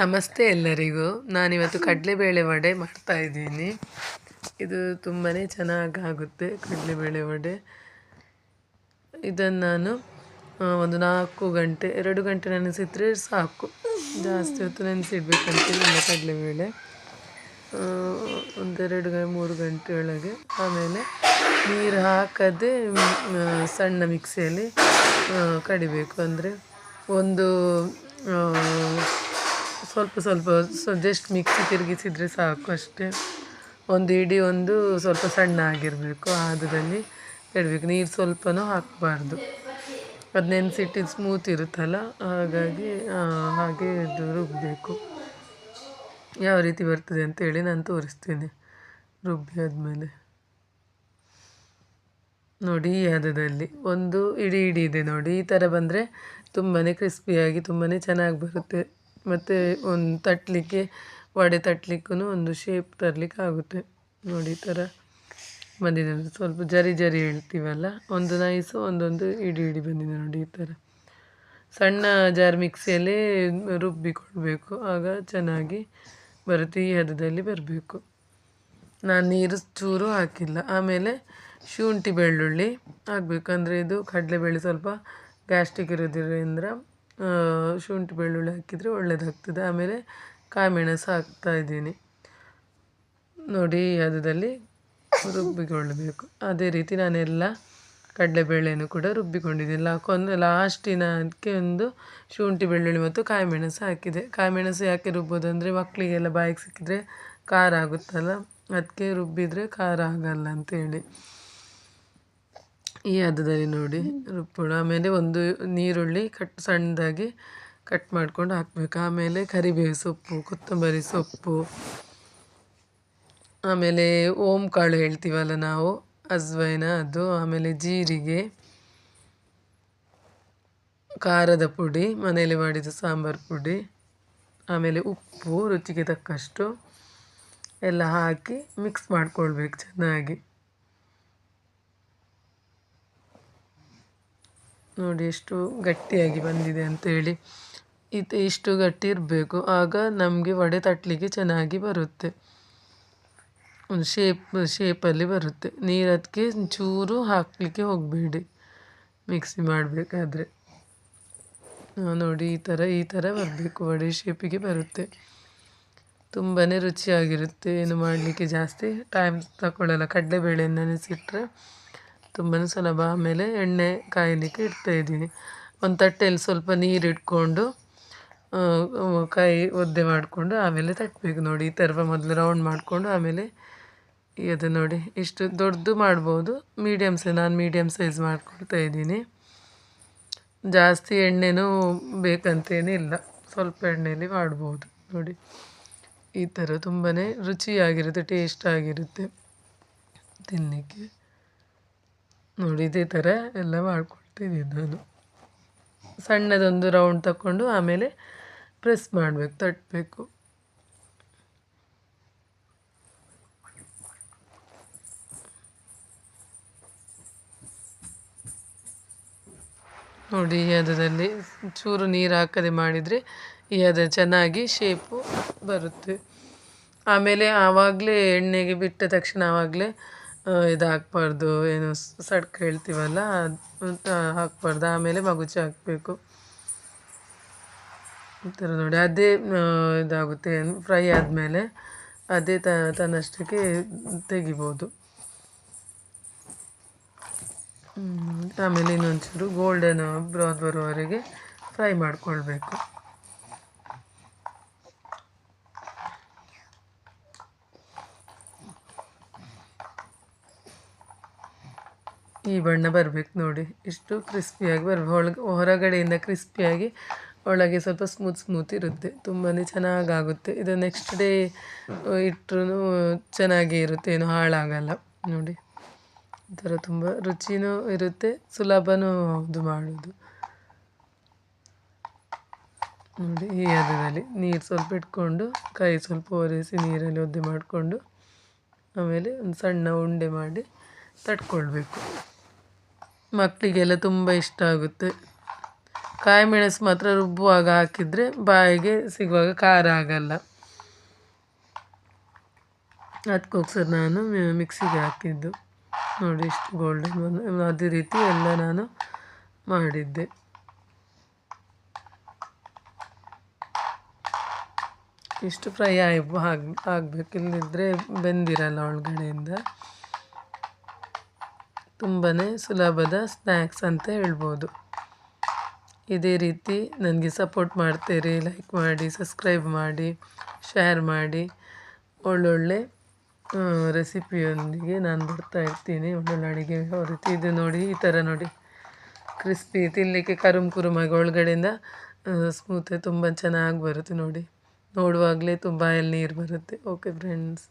ನಮಸ್ತೆ ಎಲ್ಲರಿಗೂ. ನಾನಿವತ್ತು ಕಡಲೆಬೇಳೆ ವಡೆ ಮಾಡ್ತಾ ಇದ್ದೀನಿ. ಇದು ತುಂಬಾ ಚೆನ್ನಾಗಾಗುತ್ತೆ ಕಡಲೆಬೇಳೆ ವಡೆ. ಇದನ್ನು ನಾನು ಒಂದು ನಾಲ್ಕು ಗಂಟೆ, ಎರಡು ಗಂಟೆ ನೆನೆಸಿದ್ರೆ ಸಾಕು. ಜಾಸ್ತಿ ಹೊತ್ತು ನೆನೆಸಿಡ್ಬೇಕಂತಿಲ್ಲ ಕಡಲೆಬೇಳೆ. ಒಂದೆರಡು ಮೂರು ಗಂಟೆ ಒಳಗೆ ಆಮೇಲೆ ನೀರು ಹಾಕದೆ ಸಣ್ಣ ಮಿಕ್ಸಿಯಲ್ಲಿ ಕಡಿಬೇಕು. ಅಂದರೆ ಒಂದು ಸ್ವಲ್ಪ ಸ್ವಲ್ಪ ಸೊ ಜಸ್ಟ್ ಮಿಕ್ಸಿ ತಿರುಗಿಸಿದರೆ ಸಾಕು ಅಷ್ಟೇ. ಒಂದು ಇಡಿ ಒಂದು ಸ್ವಲ್ಪ ಸಣ್ಣ ಆಗಿರಬೇಕು ಆದದಲ್ಲಿ ಇಡಬೇಕು. ನೀರು ಸ್ವಲ್ಪನೂ ಹಾಕಬಾರ್ದು. ಅದು ನೆನೆಸಿಟ್ಟಿದ್ದು ಸ್ಮೂತ್ ಇರುತ್ತಲ್ಲ, ಹಾಗಾಗಿ ಹಾಗೆ ಇದು ರುಬ್ಬಬೇಕು ಯಾವ ರೀತಿ ಬರ್ತದೆ ಅಂತೇಳಿ ನಾನು ತೋರಿಸ್ತೀನಿ, ರುಬ್ಬಿ ಆದಮೇಲೆ. ನೋಡಿ, ಈ ಹದದಲ್ಲಿ ಒಂದು ಇಡೀ ಇಡೀ ಇದೆ ನೋಡಿ. ಈ ಥರ ಬಂದರೆ ತುಂಬಾ ಕ್ರಿಸ್ಪಿಯಾಗಿ ತುಂಬಾ ಚೆನ್ನಾಗಿ ಬರುತ್ತೆ. ಮತ್ತು ಒಂದು ತಟ್ಟಲಿಕ್ಕೆ ವಡೆ ತಟ್ಟಲಿಕ್ಕೂ ಒಂದು ಶೇಪ್ ತರಲಿಕ್ಕೆ ಆಗುತ್ತೆ. ನೋಡಿ ಈ ಥರ ಬಂದಿದೆ ಸ್ವಲ್ಪ ಜರಿ ಜರಿ ಹೇಳ್ತೀವಲ್ಲ? ಒಂದು ನೈಸು ಒಂದೊಂದು ಇಡಿ ಇಡಿ ಬಂದಿದೆ ನೋಡಿ ಈ ಥರ ಸಣ್ಣ ಜಾರ್ ಮಿಕ್ಸಿಯಲ್ಲಿ ರುಬ್ಬಿಕೊಳ್ಬೇಕು ಆಗ ಚೆನ್ನಾಗಿ ಬರುತ್ತೆ, ಈ ಹದದಲ್ಲಿ ಬರಬೇಕು. ನಾನು ನೀರು ಚೂರು ಹಾಕಿಲ್ಲ. ಆಮೇಲೆ ಶುಂಠಿ ಬೆಳ್ಳುಳ್ಳಿ ಹಾಕಬೇಕು. ಅಂದರೆ ಇದು ಕಡಲೆಬೇಳೆ ಸ್ವಲ್ಪ ಗ್ಯಾಸ್ಟಿಕ್ ಇರೋದ್ರಿಂದ ಶುಂಠಿ ಬೆಳ್ಳುಳ್ಳಿ ಹಾಕಿದರೆ ಒಳ್ಳೆಯದಾಗ್ತದೆ ಆಮೇಲೆ ಕಾಯಿಮೆಣಸು ಹಾಕ್ತಾ ಇದ್ದೀನಿ. ನೋಡಿ, ಅದರಲ್ಲಿ ರುಬ್ಬಿಕೊಳ್ಳಬೇಕು. ಅದೇ ರೀತಿ ನಾನೆಲ್ಲ ಕಡಲೆಬೇಳೆನೂ ಕೂಡ ರುಬ್ಬಿಕೊಂಡಿದ್ದೀನಿ. ಲಾಕೊಂದು ಲಾಸ್ಟಿನ ಅದಕ್ಕೆ ಒಂದು ಶುಂಠಿ ಬೆಳ್ಳುಳ್ಳಿ ಮತ್ತು ಕಾಯಿಮೆಣಸು ಹಾಕಿದೆ. ಕಾಯಿಮೆಣಸು ಯಾಕೆ ರುಬ್ಬೋದು ಅಂದರೆ ಮಕ್ಕಳಿಗೆಲ್ಲ ಬಾಯಿಗೆ ಸಿಕ್ಕಿದ್ರೆ ಖಾರ ಆಗುತ್ತಲ್ಲ. ಅದಕ್ಕೆ ರುಬ್ಬಿದರೆ ಖಾರ ಆಗಲ್ಲ ಅಂತೇಳಿ. ಈ ಹದದಲ್ಲಿ ನೋಡಿ ರುಬ್ಬೋಣ ಆಮೇಲೆ ಒಂದು ನೀರುಳ್ಳಿ ಕಟ್, ಸಣ್ಣದಾಗಿ ಕಟ್ ಮಾಡ್ಕೊಂಡು ಹಾಕಬೇಕು. ಆಮೇಲೆ ಕರಿಬೇವು ಸೊಪ್ಪು, ಕೊತ್ತಂಬರಿ ಸೊಪ್ಪು, ಆಮೇಲೆ ಓಂ ಕಾಳು ಹೇಳ್ತೀವಲ್ಲ ನಾವು, ಅಜ್ವೈನ ಅದು, ಆಮೇಲೆ ಜೀರಿಗೆ, ಖಾರದ ಪುಡಿ, ಮನೆಯಲ್ಲಿ ಮಾಡಿದ ಸಾಂಬಾರು ಪುಡಿ, ಆಮೇಲೆ ಉಪ್ಪು, ರುಚಿಗೆ ತಕ್ಕಷ್ಟು ಎಲ್ಲ ಹಾಕಿ ಮಿಕ್ಸ್ ಮಾಡ್ಕೊಳ್ಬೇಕು ಚೆನ್ನಾಗಿ. ನೋಡಿ ಎಷ್ಟು ಗಟ್ಟಿಯಾಗಿ ಬಂದಿದೆ ಅಂತೇಳಿ ಇದು ಇಷ್ಟು ಗಟ್ಟಿ ಇರಬೇಕು, ಆಗ ನಮಗೆ ವಡೆ ತಟ್ಟಲಿಕ್ಕೆ ಚೆನ್ನಾಗಿ ಬರುತ್ತೆ. ಒಂದು ಶೇಪ್ ಶೇಪಲ್ಲಿ ಬರುತ್ತೆ. ನೀರು ಅದಕ್ಕೆ ಚೂರು ಹಾಕಲಿಕ್ಕೆ ಹೋಗಬೇಡಿ ಮಿಕ್ಸಿ ಮಾಡಬೇಕಾದ್ರೆ. ನೋಡಿ ಈ ಥರ ಈ ಥರ ಬರಬೇಕು, ವಡೆ ಶೇಪಿಗೆ ಬರುತ್ತೆ. ತುಂಬಾ ರುಚಿಯಾಗಿರುತ್ತೆ. ಏನು ಮಾಡಲಿಕ್ಕೆ ಜಾಸ್ತಿ ಟೈಮ್ ತಗೊಳ್ಳಲ್ಲ ಕಡಲೆಬೇಳೆಯನ್ನು ನೆನೆಸಿಟ್ರೆ ತುಂಬಾ ಸುಲಭ ಆಮೇಲೆ ಎಣ್ಣೆ ಕಾಯಲಿಕ್ಕೆ ಇಡ್ತಾ ಇದ್ದೀನಿ. ಒಂದು ತಟ್ಟೆಯಲ್ಲಿ ಸ್ವಲ್ಪ ನೀರು ಇಟ್ಕೊಂಡು ಕಾಯಿ ಒದ್ದೆ ಮಾಡಿಕೊಂಡು ಆಮೇಲೆ ತಟ್ಟಬೇಕು ನೋಡಿ. ಈ ಥರ ಮೊದಲು ರೌಂಡ್ ಮಾಡಿಕೊಂಡು ಆಮೇಲೆ ಇದು ನೋಡಿ. ಇಷ್ಟು ದೊಡ್ಡದು ಮಾಡ್ಬೋದು. ಮೀಡಿಯಮ್ ಸೈಜ್ ನಾನು ಮೀಡಿಯಮ್ ಸೈಜ್ ಮಾಡಿಕೊಡ್ತಾ ಇದ್ದೀನಿ. ಜಾಸ್ತಿ ಎಣ್ಣೆನೂ ಬೇಕಂತೇನಿಲ್ಲ. ಸ್ವಲ್ಪ ಎಣ್ಣೆಯಲ್ಲಿ ಮಾಡ್ಬೋದು ನೋಡಿ. ಈ ಥರ ತುಂಬಾ ರುಚಿಯಾಗಿರುತ್ತೆ ಟೇಸ್ಟ್ ಆಗಿರುತ್ತೆ ತಿನ್ನಲಿಕ್ಕೆ. ನೋಡಿ, ಇದೇ ಥರ ಎಲ್ಲ ಮಾಡ್ಕೊಳ್ತೀನಿ ನಾನು. ಸಣ್ಣದೊಂದು ರೌಂಡ್ ತಗೊಂಡು ಆಮೇಲೆ ಪ್ರೆಸ್ ಮಾಡಬೇಕು ತಟ್ಟಬೇಕು ನೋಡಿ, ಈ ಹದದಲ್ಲಿ ಚೂರು ನೀರು ಹಾಕದೆ ಮಾಡಿದರೆ ಈ ಹದ ಚೆನ್ನಾಗಿ ಶೇಪು ಬರುತ್ತೆ. ಆಮೇಲೆ ಆವಾಗಲೇ ಎಣ್ಣೆಗೆ ಬಿಟ್ಟ ತಕ್ಷಣ ಆವಾಗಲೇ ಇದು ಹಾಕ್ಬಾರ್ದು ಏನು ಸಡ್ಕ ಹೇಳ್ತೀವಲ್ಲ ಅದು ಹಾಕ್ಬಾರ್ದು, ಆಮೇಲೆ ಮಗುಚಿ ಹಾಕಬೇಕು ಈ ಥರ ನೋಡಿ, ಅದೇ ಇದಾಗುತ್ತೆ ಫ್ರೈ ಆದಮೇಲೆ ಅದೇ ತ, ತನ್ನಷ್ಟಕ್ಕೆ ತೆಗಿಬೋದು. ಆಮೇಲೆ ಇನ್ನೊಂಚೂರು ಗೋಲ್ಡನ್ ಬ್ರೌನ್ ಬರೋವರೆಗೆ ಫ್ರೈ ಮಾಡಿಕೊಳ್ಬೇಕು ಈ ಬಣ್ಣ ಬರಬೇಕು ನೋಡಿ. ಇಷ್ಟು ಕ್ರಿಸ್ಪಿಯಾಗಿ ಬರಬೇಕು. ಒಳಗೆ, ಹೊರಗಡೆಯಿಂದ ಕ್ರಿಸ್ಪಿಯಾಗಿ ಒಳಗೆ ಸ್ವಲ್ಪ ಸ್ಮೂತ್ ಸ್ಮೂತ್ ಇರುತ್ತೆ. ತುಂಬಾ ಚೆನ್ನಾಗಾಗುತ್ತೆ. ಇದು ನೆಕ್ಸ್ಟ್ ಡೇ ಇಟ್ಟರು ಚೆನ್ನಾಗೇ ಇರುತ್ತೆ. ಏನು ಹಾಳಾಗಲ್ಲ. ನೋಡಿ. ಈ ಥರ ತುಂಬ ರುಚಿನೂ ಇರುತ್ತೆ. ಸುಲಭನೂ ಹೌದು ಮಾಡೋದು. ನೋಡಿ, ಈ ಅದರಲ್ಲಿ ನೀರು ಸ್ವಲ್ಪ ಇಟ್ಕೊಂಡು, ಕೈ ಸ್ವಲ್ಪ ಒರೆಸಿ ನೀರಲ್ಲಿ ಒದ್ದೆ ಮಾಡಿಕೊಂಡು, ಆಮೇಲೆ ಒಂದು ಸಣ್ಣ ಉಂಡೆ ಮಾಡಿ ತಟ್ಕೊಳ್ಬೇಕು. ಮಕ್ಕಳಿಗೆಲ್ಲ ತುಂಬ ಇಷ್ಟ ಆಗುತ್ತೆ. ಕಾಯಿ ಮೆಣಸು ಮಾತ್ರ ರುಬ್ಬುವಾಗ ಹಾಕಿದರೆ ಬಾಯಿಗೆ ಸಿಗುವಾಗ ಖಾರ ಆಗಲ್ಲ. ಅದಕ್ಕೋಸ್ಕರ ನಾನು ಮಿಕ್ಸಿಗೆ ಹಾಕಿದ್ದು. ನೋಡಿ ಇಷ್ಟು ಗೋಲ್ಡನ್ ಬಂದು ಅದೇ ರೀತಿ ಎಲ್ಲ ನಾನು ಮಾಡಿದ್ದೆ. ಇಷ್ಟು ಫ್ರೈ ಆಗಿ ಆಗ ಆಗಬೇಕು ಇಲ್ಲದಿದ್ದರೆ ಬೆಂದಿರಲ್ಲ ಒಳಗಡೆಯಿಂದ. ತುಂಬಾ ಸುಲಭದ ಸ್ನ್ಯಾಕ್ಸ್ ಅಂತ ಹೇಳ್ಬೋದು. ಇದೇ ರೀತಿ ನನಗೆ ಸಪೋರ್ಟ್ ಮಾಡ್ತೀರಿ ಲೈಕ್ ಮಾಡಿ ಸಬ್ಸ್ಕ್ರೈಬ್ ಮಾಡಿ ಶೇರ್ ಮಾಡಿ. ಒಳ್ಳೊಳ್ಳೆ ರೆಸಿಪಿಯೊಂದಿಗೆ ನಾನು ಬರ್ತಾ ಇರ್ತೀನಿ. ಒಳ್ಳೊಳ್ಳೆ ಅಡುಗೆ ರೀತಿ ಇದು ನೋಡಿ, ಈ ಥರ ನೋಡಿ. ಕ್ರಿಸ್ಪಿ ತಿನ್ನಲಿಕ್ಕೆ ಕರುಮ್ ಕುರುಮಾಗಿ ಒಳಗಡೆಯಿಂದ ಸ್ಮೂತ್ ತುಂಬ ಚೆನ್ನಾಗಿ ಬರುತ್ತೆ ನೋಡಿ. ನೋಡುವಾಗಲೇ ತುಂಬ ಎಲ್ಲಿ ನೀರು ಬರುತ್ತೆ. Okay friends